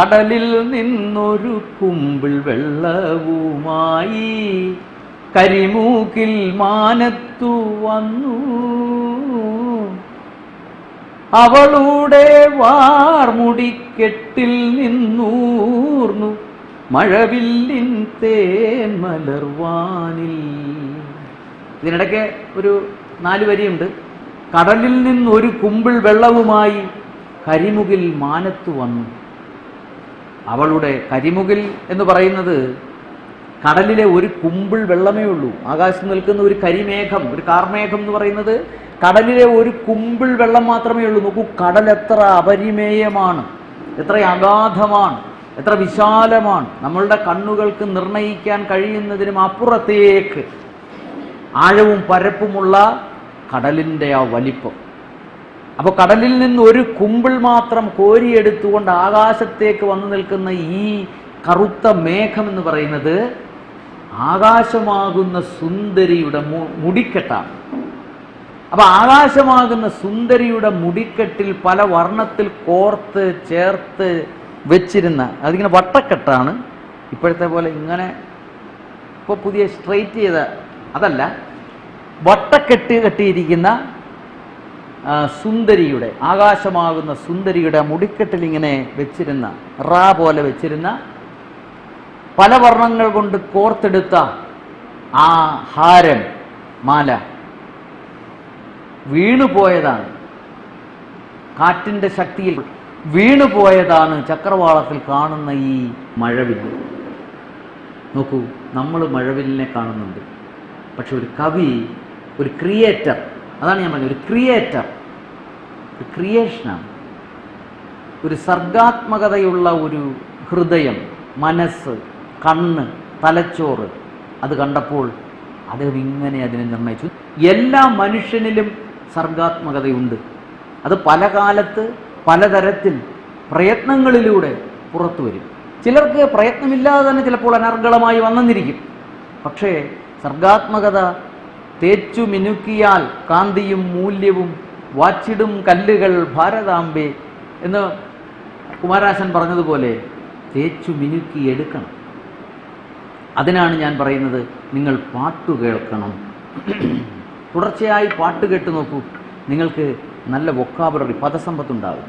കടലിൽ നിന്നൊരു കുമ്പിൾ വെള്ളവുമായി കരിമൂക്കിൽ മാനത്തു വന്നു. അവളുടെ വാർമുടിക്കെട്ടിൽ നിന്നൂർന്നു. മഴവില്ലിൻ തേൻ മലർവാനിൽ. ഇതിനിടയ്ക്ക് ഒരു നാല് വരിയുണ്ട്. കടലിൽ നിന്നൊരു കുമ്പിൾ വെള്ളവുമായി കരിമുകിൽ മാനത്തു വന്നു. അവളുടെ കരിമുകിൽ എന്ന് പറയുന്നത് കടലിലെ ഒരു കുമ്പിൾ വെള്ളമേ ഉള്ളൂ. ആകാശം നിൽക്കുന്ന ഒരു കരിമേഘം ഒരു കാർമേഘം എന്ന് പറയുന്നത് കടലിലെ ഒരു കുമ്പിൾ വെള്ളം മാത്രമേ ഉള്ളൂ. നോക്കൂ കടൽ എത്ര അപരിമേയമാണ്. എത്ര അഗാധമാണ്. എത്ര വിശാലമാണ്. നമ്മളുടെ കണ്ണുകൾക്ക് നിർണയിക്കാൻ കഴിയുന്നതിനും അപ്പുറത്തേക്ക് ആഴവും പരപ്പുമുള്ള കടലിന്റെ ആ വലിപ്പം. അപ്പോൾ കടലിൽ നിന്ന് ഒരു കുമ്പിൾ മാത്രം കോരിയെടുത്തുകൊണ്ട് ആകാശത്തേക്ക് വന്നു നിൽക്കുന്ന ഈ കറുത്ത മേഘം എന്ന് പറയുന്നത് ആകാശമാകുന്ന സുന്ദരിയുടെ മുടിക്കെട്ടാണ്. അപ്പൊ ആകാശമാകുന്ന സുന്ദരിയുടെ മുടിക്കെട്ടിൽ പല വർണത്തിൽ കോർത്ത് ചേർത്ത് വെച്ചിരുന്ന അതിങ്ങനെ വട്ടക്കെട്ടാണ്. ഇപ്പോഴത്തെ പോലെ ഇങ്ങനെ ഇപ്പോൾ പുതിയ സ്ട്രെയിറ്റ് ചെയ്ത അതല്ല വട്ടക്കെട്ട് കെട്ടിയിരിക്കുന്ന സുന്ദരിയുടെ ആകാശമാകുന്ന സുന്ദരിയുടെ മുടിക്കെട്ടിൽ ഇങ്ങനെ വെച്ചിരുന്ന റാ പോലെ വെച്ചിരുന്ന പല വർണങ്ങൾ കൊണ്ട് കോർത്തെടുത്ത ആ ഹാരം മാല വീണുപോയതാണ്. കാറ്റിന്റെ ശക്തിയിൽ വീണുപോയതാണ് ചക്രവാളത്തിൽ കാണുന്ന ഈ മഴവില്ല്. നോക്കൂ നമ്മൾ മഴവില്ലിനെ കാണുന്നുണ്ട്. പക്ഷെ ഒരു കവി ഒരു ക്രിയേറ്റർ അതാണ് ഞാൻ പറഞ്ഞത് ഒരു ക്രിയേറ്റർ ക്രിയേഷനാണ് ഒരു സർഗാത്മകതയുള്ള ഒരു ഹൃദയം മനസ്സ് കണ്ണ് തലച്ചോറ്. അത് കണ്ടപ്പോൾ അദ്ദേഹം ഇങ്ങനെ അതിനെ നിർണയിച്ചു. എല്ലാ മനുഷ്യനിലും സർഗാത്മകതയുണ്ട്. അത് പല കാലത്ത് പലതരത്തിൽ പ്രയത്നങ്ങളിലൂടെ പുറത്തു വരും. ചിലർക്ക് പ്രയത്നമില്ലാതെ തന്നെ ചിലപ്പോൾ അനർഗളമായി വന്നെന്നിരിക്കും. പക്ഷേ സർഗാത്മകത തേച്ചു മിനുക്കിയാൽ കാന്തിയും മൂല്യവും വാച്ചിടും കല്ലുകൾ ഭാരതാംബെ എന്ന് കുമാരാശൻ പറഞ്ഞതുപോലെ തേച്ചു മിനുക്കി എടുക്കണം. അതിനാണ് ഞാൻ പറയുന്നത് നിങ്ങൾ പാട്ടു കേൾക്കണം. തുടർച്ചയായി പാട്ട് കേട്ട് നോക്കൂ. നിങ്ങൾക്ക് നല്ല വൊക്കാബുലറി പദസമ്പത്തുണ്ടാകും